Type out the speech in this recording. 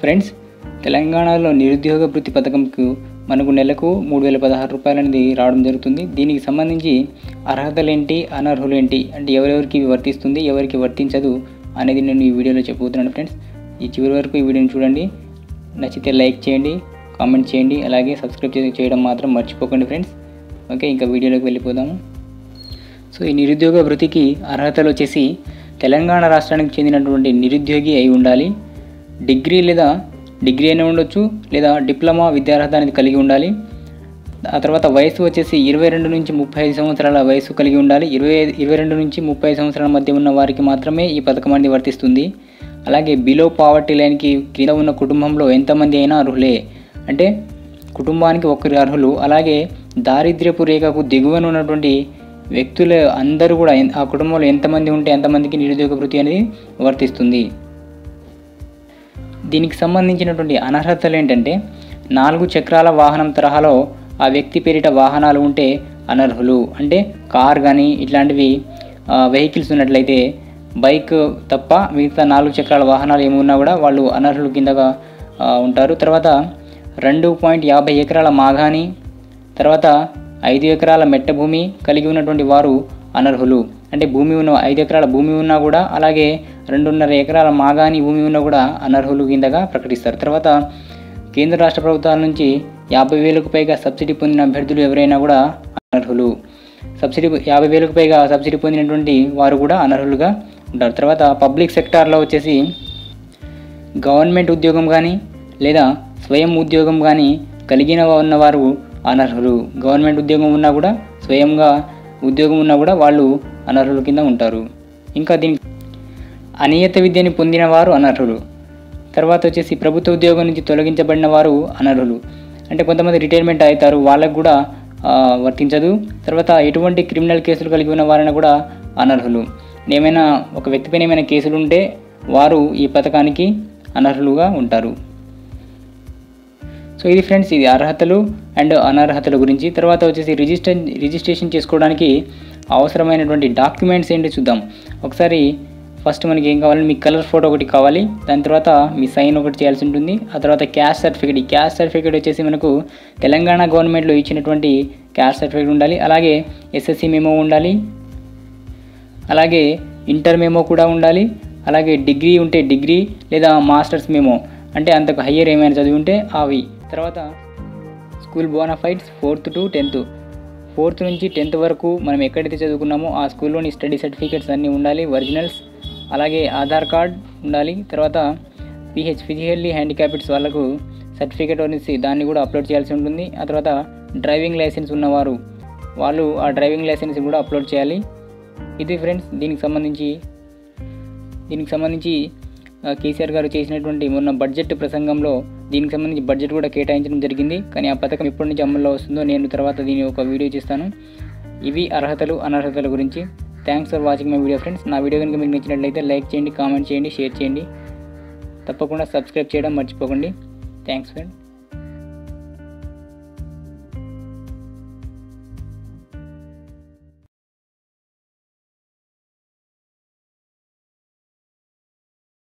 Friends తెలంగాణలో నిరుద్యోగ వృత్తి పథకంకు మనకు నెలకు మూడు వేల పదహారు రూపాయలు అనేది రావడం జరుగుతుంది. దీనికి సంబంధించి అర్హతలు ఏంటి అనర్హులేంటి అంటే ఎవరెవరికి ఇవి వర్తిస్తుంది ఎవరికి వర్తించదు అనేది నేను ఈ వీడియోలో చెప్పబోతున్నాను ఫ్రెండ్స్ ఈ చివరి వరకు ఈ వీడియోని చూడండి. నచ్చితే లైక్ చేయండి కామెంట్ చేయండి అలాగే సబ్స్క్రైబ్ చే- చేయడం మాత్రం మర్చిపోకండి ఫ్రెండ్స్ ఓకే ఇంకా వీడియోలోకి వెళ్ళిపోదాము. సో ఈ నిరుద్యోగ వృత్తికి అర్హతలు వచ్చేసి తెలంగాణ రాష్ట్రానికి చెందినటువంటి నిరుద్యోగి అయి ఉండాలి. డిగ్రీ లేదా డిగ్రీ అయినా ఉండొచ్చు లేదా డిప్లొమా విద్యార్హత అనేది కలిగి ఉండాలి. ఆ తర్వాత వయసు వచ్చేసి ఇరవై రెండు నుంచి ముప్పై ఐదు సంవత్సరాల వయసు కలిగి ఉండాలి. ఇరవై ఇరవై రెండు నుంచి ముప్పై సంవత్సరాల మధ్య ఉన్న వారికి మాత్రమే ఈ పథకం అనేది వర్తిస్తుంది. అలాగే బిలో పావర్టీ లైన్కి క్రింద ఉన్న కుటుంబంలో ఎంతమంది అయినా అర్హులే. అంటే కుటుంబానికి ఒకరి అర్హులు అలాగే దారిద్ర్యపు రేఖకు దిగువన ఉన్నటువంటి వ్యక్తులు అందరూ కూడా ఆ కుటుంబంలో ఎంతమంది ఉంటే ఎంతమందికి నిరుద్యోగ వృత్తి అనేది వర్తిస్తుంది. దీనికి సంబంధించినటువంటి అనర్హతలు ఏంటంటే నాలుగు చక్రాల వాహనం తరహాలో ఆ వ్యక్తి పేరిట వాహనాలు ఉంటే అనర్హులు. అంటే కార్ కానీ ఇట్లాంటివి వెహికల్స్ ఉన్నట్లయితే బైక్ తప్ప మిగతా నాలుగు చక్రాల వాహనాలు ఏమున్నా కూడా వాళ్ళు అనర్హులు కిందగా ఉంటారు. తర్వాత రెండు పాయింట్ యాభై ఎకరాల మాగాని తర్వాత ఐదు ఎకరాల మెట్ట భూమి కలిగి ఉన్నటువంటి వారు అనర్హులు. అంటే భూమి ఉన్న ఐదు ఎకరాల భూమి ఉన్నా కూడా అలాగే రెండున్నర ఎకరాల మాగాని భూమి ఉన్నా కూడా అనర్హులు కిందగా ప్రకటిస్తారు. తర్వాత కేంద్ర రాష్ట్ర ప్రభుత్వాల నుంచి యాభై వేలకు పైగా సబ్సిడీ పొందిన అభ్యర్థులు ఎవరైనా కూడా అనర్హులు. సబ్సిడీ యాభై వేలకు పైగా సబ్సిడీ పొందినటువంటి వారు కూడా అనర్హులుగా ఉంటారు. తర్వాత పబ్లిక్ సెక్టార్లో వచ్చేసి గవర్నమెంట్ ఉద్యోగం కానీ లేదా స్వయం ఉద్యోగం కానీ కలిగిన ఉన్నవారు అనర్హులు. గవర్నమెంట్ ఉద్యోగం ఉన్నా కూడా స్వయంగా ఉద్యోగం ఉన్నా కూడా వాళ్ళు అనర్హుల కింద ఉంటారు. ఇంకా దీనికి అనియత విద్యని పొందిన వారు అనర్హులు. తర్వాత వచ్చేసి ప్రభుత్వ ఉద్యోగం నుంచి తొలగించబడిన వారు అనర్హులు. అంటే కొంతమంది రిటైర్మెంట్ అవుతారు వాళ్ళకు కూడా వర్తించదు. తర్వాత ఎటువంటి క్రిమినల్ కేసులు కలిగి ఉన్న వారైనా కూడా అనర్హులు. ఏమైనా ఒక వ్యక్తిపైన ఏమైనా కేసులు ఉంటే వారు ఈ పథకానికి అనర్హులుగా ఉంటారు. సో ఇది ఫ్రెండ్స్ ఇది అర్హతలు అండ్ అనర్హతల గురించి. తర్వాత వచ్చేసి రిజిస్టర్ రిజిస్ట్రేషన్ చేసుకోవడానికి అవసరమైనటువంటి డాక్యుమెంట్స్ ఏంటి చూద్దాం. ఒకసారి ఫస్ట్ మనకి ఏం కావాలి? మీ కలర్ ఫోటో ఒకటి కావాలి. దాని తర్వాత మీ సైన్ ఒకటి చేయాల్సి ఉంటుంది. ఆ తర్వాత క్యాస్ట్ సర్టిఫికేట్. ఈ క్యాస్ట్ సర్టిఫికేట్ వచ్చేసి మనకు తెలంగాణ గవర్నమెంట్లో ఇచ్చినటువంటి క్యాస్ట్ సర్టిఫికేట్ ఉండాలి. అలాగే ఎస్ఎస్సి మెమో ఉండాలి. అలాగే ఇంటర్ మెమో కూడా ఉండాలి. అలాగే డిగ్రీ ఉంటే డిగ్రీ లేదా మాస్టర్స్ మెమో. అంటే అంతకు హయ్యర్ ఏమైనా చదివి ఉంటే అవి. తర్వాత school bonafides fourth to tenth. Fourth నుంచి టెన్త్ వరకు మనం ఎక్కడైతే చదువుకున్నామో ఆ స్కూల్లోని స్టడీ సర్టిఫికేట్స్ అన్నీ ఉండాలి. ఒరిజినల్స్ అలాగే ఆధార్ కార్డ్ ఉండాలి. తర్వాత పిహెచ్ ఫిజికల్లీ హ్యాండిక్యాప్డ్స్ వాళ్ళకు సర్టిఫికేట్ అనేసి దాన్ని కూడా అప్లోడ్ చేయాల్సి ఉంటుంది. ఆ తర్వాత డ్రైవింగ్ లైసెన్స్ ఉన్నవారు వాళ్ళు ఆ డ్రైవింగ్ లైసెన్స్ కూడా అప్లోడ్ చేయాలి. ఇది ఫ్రెండ్స్ దీనికి సంబంధించి దీనికి సంబంధించి కేసీఆర్ గారు చేసినటువంటి మొన్న బడ్జెట్ ప్రసంగంలో దీనికి సంబంధించి బడ్జెట్ కూడా కేటాయించడం జరిగింది. కానీ ఆ పథకం ఎప్పటి నుంచి అమల్లో వస్తుందో నేను తర్వాత దీని ఒక వీడియో చేస్తాను. ఇవి అర్హతలు అనర్హతల గురించి. Thanks for watching my video friends నా వీడియో కనుక మీకు నచ్చినట్లయితే లైక్ చేయండి కామెంట్ చేయండి షేర్ చేయండి. తప్పకుండా సబ్స్క్రైబ్ చేయడం మర్చిపోకండి. Thanks friend